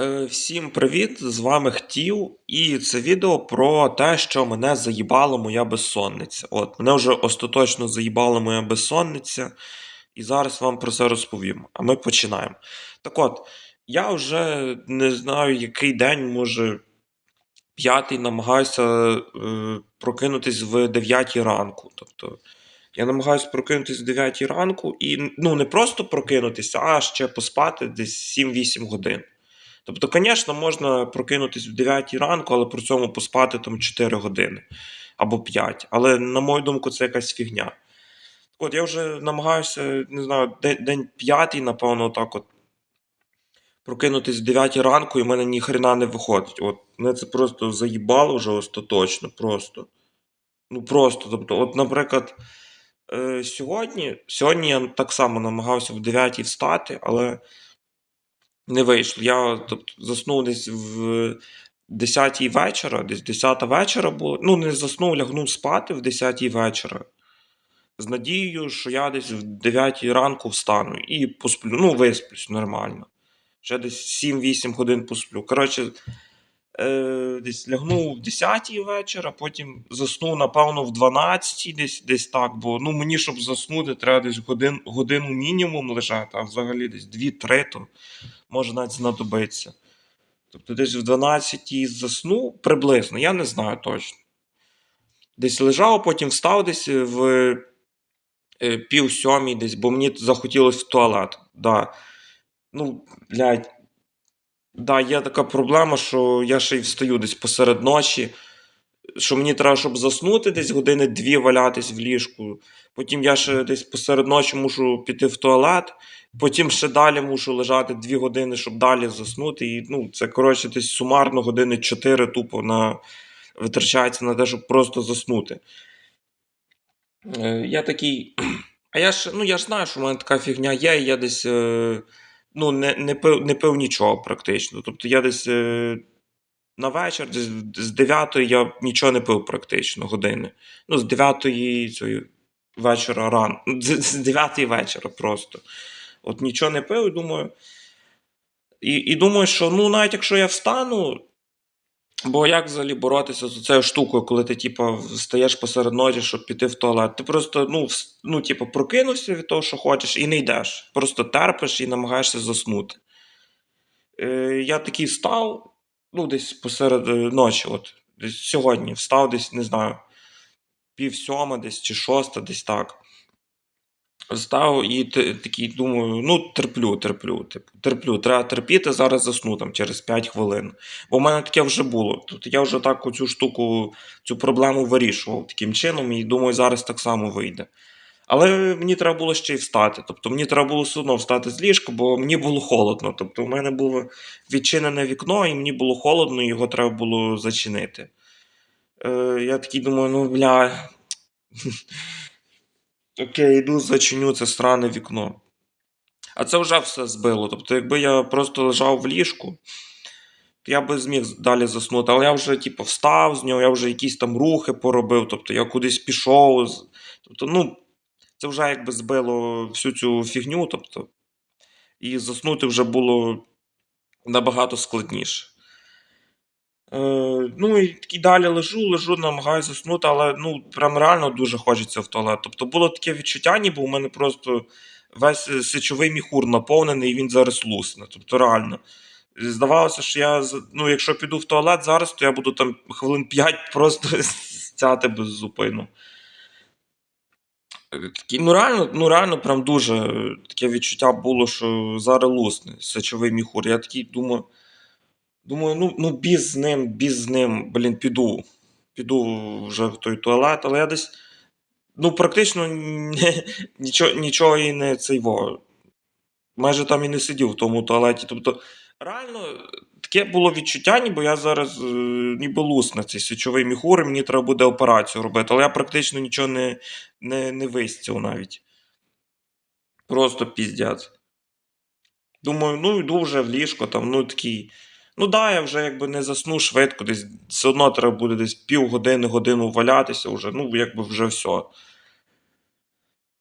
Е, Всім привіт! З вами Хтів, і це відео про те, що мене заїбала моя безсонниця. От, мене вже остаточно заїбала моя безсонниця, і зараз вам про це розповім. А ми починаємо. Так от, я вже не знаю, який день, може, п'ятий, намагаюся е, прокинутись в 9 ранку. Тобто, я намагаюся прокинутись в 9 ранку і ну, не просто прокинутися, а ще поспати десь 7-8 годин. Тобто, звісно, можна прокинутись в 9 ранку, але при цьому поспати там 4 години або 5. Але, на мою думку, це якась фігня. От, я вже намагаюся, не знаю, день, день п'ятий, напевно, так от. Прокинутись в 9 ранку, і в мене ні хрена не виходить. От мене це просто заїбало вже остаточно. Просто. Ну просто. Тобто, от, наприклад, е, сьогодні, сьогодні я так само намагався в 9 встати, але не вийшло. Я тобто, заснув десь в 10-й вечора, десь 10 вечора було. Ну, не заснув, лягнув спати в 10-й вечора. З надією, що я десь в 9 ранку встану і посплю. Ну, висплюсь нормально. Ще десь 7-8 годин посплю. Коротше, е, десь лягнув в 10 вечора, потім заснув, напевно, в 12 десь десь так. Бо ну, мені, щоб заснути, треба десь годин, годину мінімум лежати, а взагалі десь 2-3, то може навіть знадобиться. Тобто десь в 12 заснув приблизно, я не знаю точно. Десь лежав, потім встав десь в е, пів сьомій десь, бо мені захотілося в туалет. Да. Ну, блядь. Да, є така проблема, що я ще й встаю десь посеред ночі, що мені треба, щоб заснути десь години дві валятись в ліжку. Потім я ще десь посеред ночі мушу піти в туалет, потім ще далі мушу лежати дві години, щоб далі заснути. І ну, це, коротше, десь сумарно години 4 тупо на... витрачається на те, щоб просто заснути. Е, я такий. А я ж, ну, я ж знаю, що в мене така фігня є, і я десь е, ну, не, не, пив, не пив нічого практично. Тобто я десь е, на вечір, десь з 9 я нічого не пив практично години. Ну, з 9 цієї вечора ран. З, з 9 вечора просто. От нічого не пив, і думаю. І, і думаю, що ну, навіть якщо я встану. Бо як взагалі боротися з цією штукою, коли ти, типу, встаєш посеред ночі, щоб піти в туалет? Ти просто, ну, ну, типу, прокинувся від того, що хочеш, і не йдеш. Просто терпиш і намагаєшся заснути. Е, я такий встав, ну, десь посеред е, ночі, от, десь сьогодні, встав десь, не знаю, пів сьома десь чи шоста, десь так. Встав і такий думаю, ну терплю, терплю, типу, терплю. Треба терпіти, зараз засну там через 5 хвилин. Бо в мене таке вже було. Тобто я вже так оцю штуку, цю проблему вирішував таким чином, і думаю, зараз так само вийде. Але мені треба було ще й встати. Тобто мені треба було все одно встати з ліжка, бо мені було холодно. Тобто, у мене було відчинене вікно, і мені було холодно, і його треба було зачинити. Е, я такий думаю, ну бля. Окей, йду, зачиню це сране вікно. А це вже все збило. Тобто, якби я просто лежав в ліжку, то я би зміг далі заснути. Але я вже, типу, встав з нього, я вже якісь там рухи поробив, тобто я кудись пішов. Тобто, ну, це вже якби збило всю цю фігню. Тобто, і заснути вже було набагато складніше. Е, ну і такий далі лежу, лежу, намагаюся заснути, але ну прям реально дуже хочеться в туалет. Тобто було таке відчуття, ніби у мене просто весь е, сечовий міхур наповнений, і він зараз лусне. Тобто реально. Здавалося, що я ну, якщо піду в туалет зараз, то я буду там хвилин 5 просто стяти без зупину. Е, Такі, ну реально, ну реально, прям дуже е, таке відчуття було, що зараз лусне сечовий міхур. Я такий думаю. Думаю, ну, ну біз з ним, біз з ним, блін, піду. Піду вже в той туалет, але я десь, ну, практично не, нічого, нічого і не цейво. Майже там і не сидів в тому туалеті. Тобто, реально, таке було відчуття, ніби я зараз е, ніби лусна цей сечовий міхур, і мені треба буде операцію робити. Але я практично нічого не, не, не вистів навіть. Просто піздець. Думаю, ну йду вже в ліжко, там, ну такий. Ну да, я вже якби не засну швидко, десь все одно треба буде десь півгодини, годину валятися вже, ну якби вже все.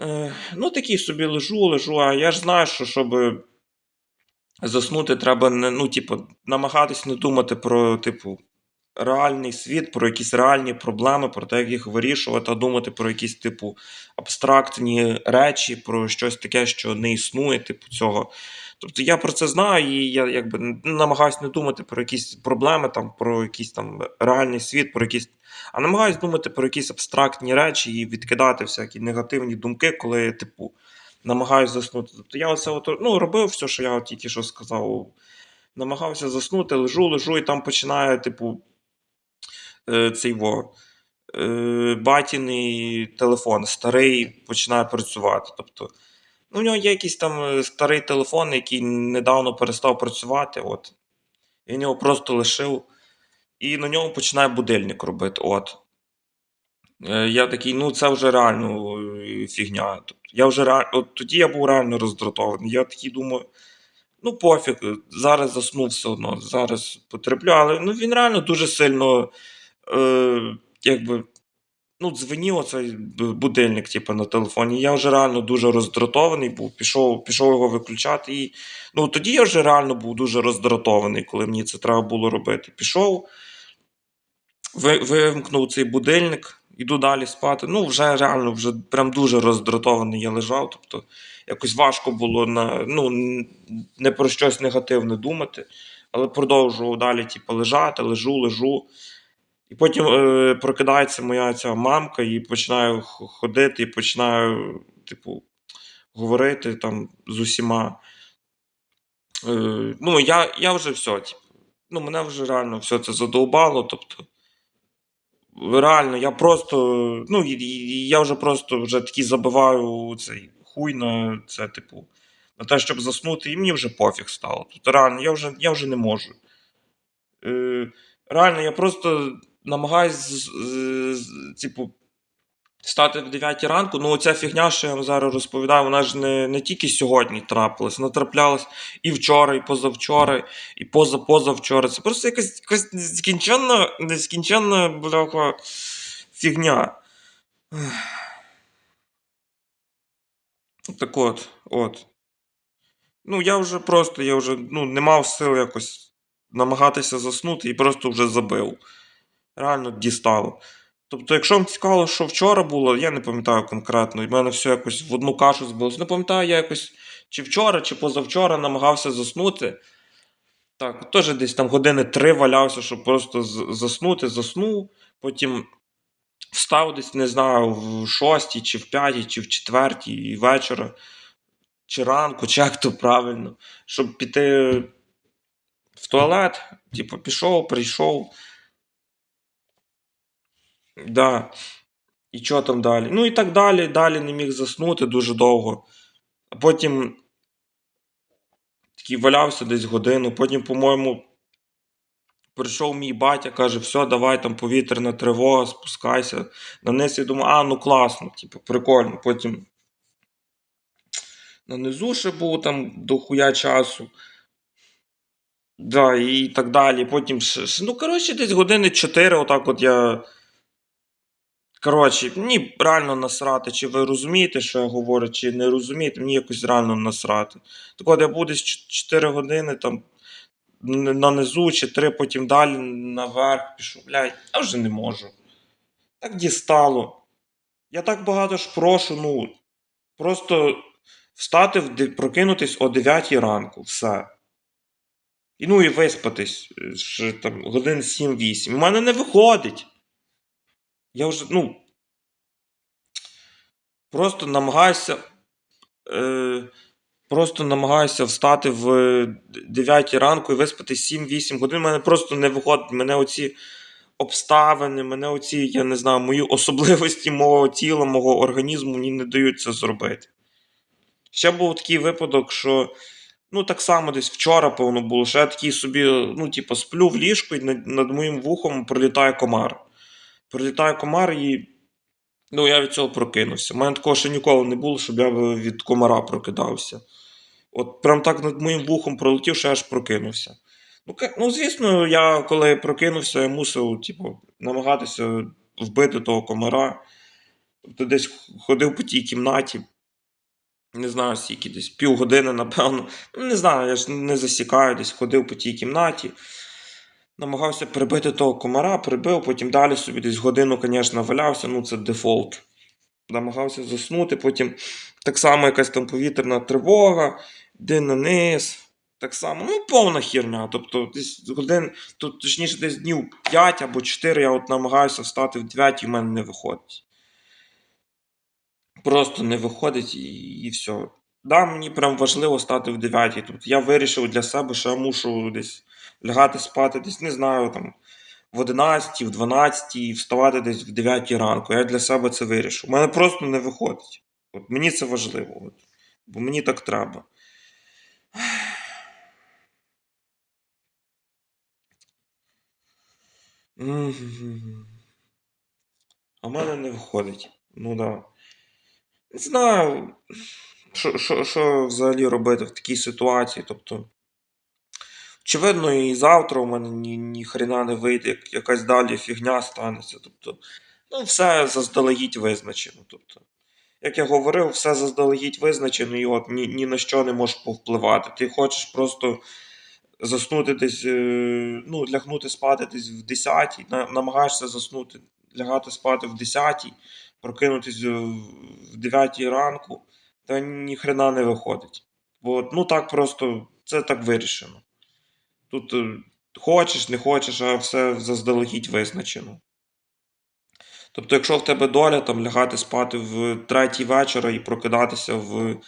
Е, ну такий собі лежу, лежу, а я ж знаю, що щоб заснути треба не, ну, типу, намагатись не думати про, типу, реальний світ, про якісь реальні проблеми, про те, як їх вирішувати, а думати про якісь, типу, абстрактні речі, про щось таке, що не існує, типу, цього. Тобто я про це знаю, і я якби намагаюся не думати про якісь проблеми, там, про якийсь там реальний світ, про якісь. А намагаюся думати про якісь абстрактні речі і відкидати всякі негативні думки, коли я, типу, намагаюся заснути. Тобто я оце от, ну, робив все, що я тільки що сказав. Намагався заснути, лежу, лежу, і там починає, типу, цей во. е, Батіний телефон старий починає працювати. Тобто, ну, у нього є якийсь там е, старий телефон, який недавно перестав працювати. От. Він його просто лишив, і на ньому починає будильник робити. От. Е, Я такий, ну це вже реально е, фігня. Тобто, я вже реально, от тоді я був реально роздратований. Я такий думаю, ну пофіг, е, зараз засну все одно, зараз потреплю, але ну, він реально дуже сильно е, якби, ну, дзвенів оцей будильник, типу, на телефоні. Я вже реально дуже роздратований був, пішов, пішов його виключати. І, ну, тоді я вже реально був дуже роздратований, коли мені це треба було робити. Пішов, вимкнув цей будильник, іду далі спати. Ну, вже реально, вже прям дуже роздратований я лежав. Тобто, якось важко було на, ну, не про щось негативне думати, але продовжував далі, типу, лежати, лежу, лежу. І потім е, прокидається моя ця мамка і починаю ходити, і починаю, типу, говорити там з усіма. Е, ну, я, я вже все, типу, ну, мене вже реально все це задовбало. Тобто, реально, я просто, ну, я вже просто вже такий забиваю цей хуй на це, типу, на те, щоб заснути, і мені вже пофіг стало. Тобто, реально, я вже, я вже не можу. Е, реально, я просто намагаюсь, типу, Стати в 9 ранку, ну оця фігня, що я вам зараз розповідаю, вона ж не, не тільки сьогодні трапилась, вона траплялась і вчора, і позавчора, і позапозавчора. Це просто якась, якась нескінченна, нескінченна бляха фігня. Так от, от. Ну, я вже просто, я вже ну, не мав сил якось намагатися заснути і просто вже забив. Реально дістало. Тобто, якщо вам цікаво, що вчора було, я не пам'ятаю конкретно, і в мене все якось в одну кашу збилося. Не пам'ятаю, я якось чи вчора, чи позавчора намагався заснути. Так, теж десь там години три валявся, щоб просто заснути, заснув. Потім встав десь, не знаю, в шостій, чи в п'ятій, чи в четвертій вечора, чи ранку, чи як то правильно, щоб піти в туалет. Типу, пішов, прийшов. Да. І що там далі? Ну і так далі. Далі не міг заснути дуже довго. А потім такий валявся десь годину. Потім, по-моєму, прийшов мій батя, каже, все, давай там повітряна тривога, спускайся. На низ я думаю, а, ну класно, типу, прикольно. Потім на низу ще був там до хуя часу. Да, і так далі. Потім ну, коротше, десь години 4, отак от я. Коротше, мені реально насрати, чи ви розумієте, що я говорю, чи не розумієте, мені якось реально насрати. Так от я буду 4 години там на низу, чи 3, потім далі наверх пішов. Блядь, я вже не можу. Так дістало. Я так багато ж прошу, ну. Просто встати, прокинутись о 9 ранку, все. І ну і виспатись е, ще там годин 7-8. У мене не виходить. Я вже, ну. Просто намагаюся. Е, просто намагаюся встати в 9 ранку і виспати 7-8 годин. У мене просто не виходить. Мене оці обставини, мене оці, я не знаю, мої особливості мого тіла, мого організму мені не дають це зробити. Ще був такий випадок, що. Ну, так само десь вчора, певно, було, що я такий собі, ну, типу, сплю в ліжку і над, над моїм вухом пролітає комар. Пролітає комар і. Ну, я від цього прокинувся. У мене такого ще ніколи не було, щоб я від комара прокидався. От прям так над моїм вухом пролетів, що я аж прокинувся. Ну, ну, звісно, я коли прокинувся, я мусив, типу, намагатися вбити того комара. Тобто десь ходив по тій кімнаті. Не знаю, скільки десь півгодини, напевно. Ну, не знаю, я ж не засікаю, десь ходив по тій кімнаті. Намагався прибити того комара, прибив, потім далі собі десь годину, звісно, валявся, ну це дефолт. Намагався заснути, потім так само якась там повітряна тривога, йди на низ. Так само, ну, повна херня. Тобто, десь годин, тут, точніше, десь днів 5 або 4 я от намагаюся встати в 9 і в мене не виходить. Просто не виходить і, і все. Да, мені прям важливо стати в 9. Тобто я вирішив для себе, що я мушу десь лягати спати, десь не знаю, там в 11, в 12 і вставати десь в 9 ранку. Я для себе це вирішив. У мене просто не виходить. От мені це важливо. От. Бо мені так треба. А в мене не виходить. Ну да. Не знаю, що, що, що взагалі робити в такій ситуації. Тобто, очевидно, і завтра у мене ні, ні хрена не вийде, як якась далі фігня станеться. Тобто, ну, все заздалегідь визначено. Тобто, як я говорив, все заздалегідь визначено, і от ні, ні на що не можеш повпливати. Ти хочеш просто заснути десь, е, ну, лягнути спати десь в 10, на, намагаєшся заснути, лягати спати в 10, прокинутись е, в 9 ранку, та ні хрена не виходить. Бо ну так просто це так вирішено. Тут е, хочеш, не хочеш, а все заздалегідь визначено. Тобто, якщо в тебе доля там лягати спати в третій вечора і прокидатися в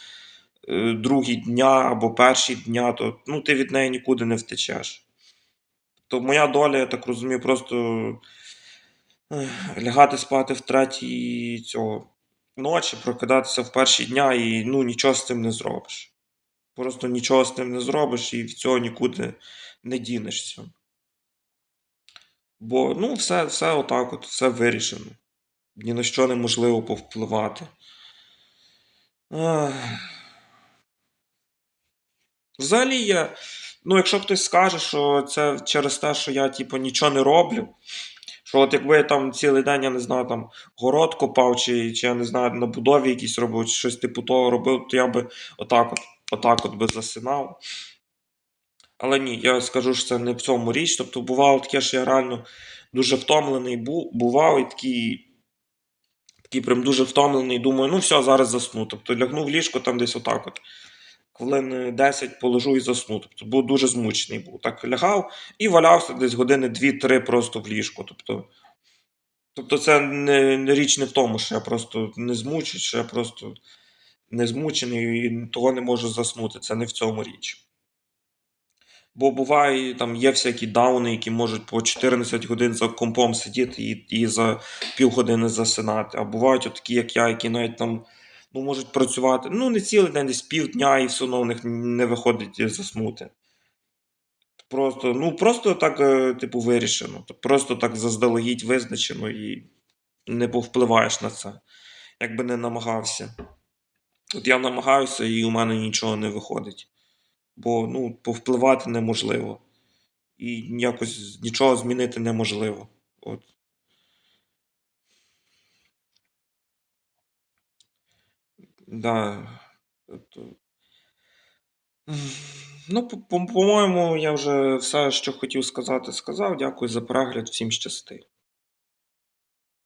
е, другі дня або перші дня, то ну, ти від неї нікуди не втечеш. То моя доля, я так розумію, просто лягати спати в третій цього ночі, прокидатися в перші дня і ну, нічого з цим не зробиш. Просто нічого з тим не зробиш і від цього нікуди не дінешся. Бо ну, все, все отак от, все вирішено. Ні на що неможливо повпливати. Ах. Взагалі я. Ну, якщо хтось скаже, що це через те, що я, типу, нічого не роблю. Що от якби я там цілий день, я не знаю, там город копав, чи, чи я не знаю, на будові якісь робив, чи щось типу того робив, то я би отак от, отак от би засинав. Але ні, я скажу, що це не в цьому річ. Тобто бувало таке, що я реально дуже втомлений був, бував і такий. Такий прям дуже втомлений, думаю, ну все, зараз засну. Тобто лягну в ліжко там десь отак от. Хвилин 10 положу і засну. Тобто був дуже змучений був. Так лягав і валявся десь години 2-3 просто в ліжку. Тобто, тобто це не, річ не в тому, що я просто не змучений, що я просто не змучений і того не можу заснути. Це не в цьому річ. Бо буває, там є всякі дауни, які можуть по 14 годин за компом сидіти і, і за півгодини засинати. А бувають такі, як я, які навіть там ну, можуть працювати ну, не цілий день, десь півдня, і все одно в них не виходить заснути. Просто, ну, просто так, е, типу, вирішено. Просто так заздалегідь визначено і не повпливаєш на це. Якби не намагався. От я намагаюся, і у мене нічого не виходить. Бо ну, повпливати неможливо. І якось нічого змінити неможливо. От. Да. Тобто... Ну, по- по- по-моєму, я вже все, що хотів сказати, сказав. Дякую за перегляд, всім щасти.